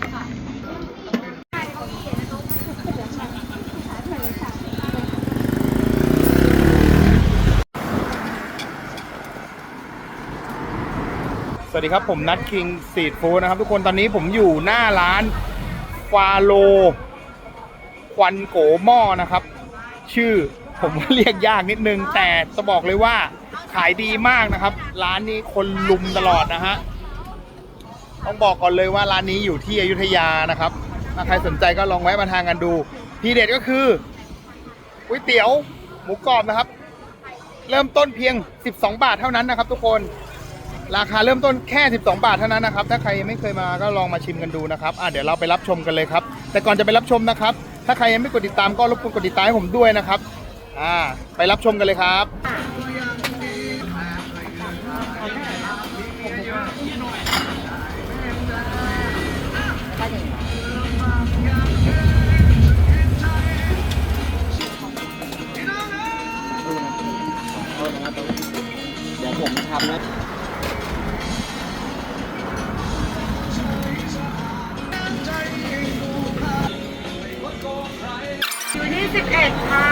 สวัสดีครับ ผมนัทคิงซีดฟูนะครับ ทุกคนตอนนี้ผมอยู่หน้าร้านฟาโล ควันโกหม้อนะครับ ชื่อผมเรียกยากนิดนึง แต่จะบอกเลยว่าขายดีมากนะครับ ร้านนี้คนลุมตลอดนะฮะ ต้องบอกก่อนเลยว่าร้านนี้อยู่ที่อยุธยานะครับถ้าใครสนใจก็ลองแวะมาทานกันดู ทีเด็ดก็คือก๋วยเตี๋ยวหมูกรอบนะครับ เริ่มต้นเพียง 12 บาทเท่านั้นนะครับ ทุกคน ราคาเริ่มต้นแค่ 12 บาทเท่านั้นนะครับ ถ้าใครยังไม่เคยมาก็ลองมาชิมกันดูนะครับอะเดี๋ยวเราไปรับชมกันเลยครับ แต่ก่อนจะไปรับชมนะครับ ถ้าใครยังไม่กดติดตามก็รบกวนกดติดตามให้ผมด้วยนะครับอ่าไปรับชมกันเลยครับ เดี๋ยวผมทำแล้วอยู่ที่สิบเอ็ดค่ะ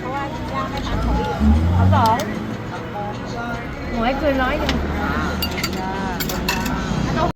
เพราะว่าย่างไม่ทันเขาอีกเขาสองหนูให้คืนร้อยหนึ่ง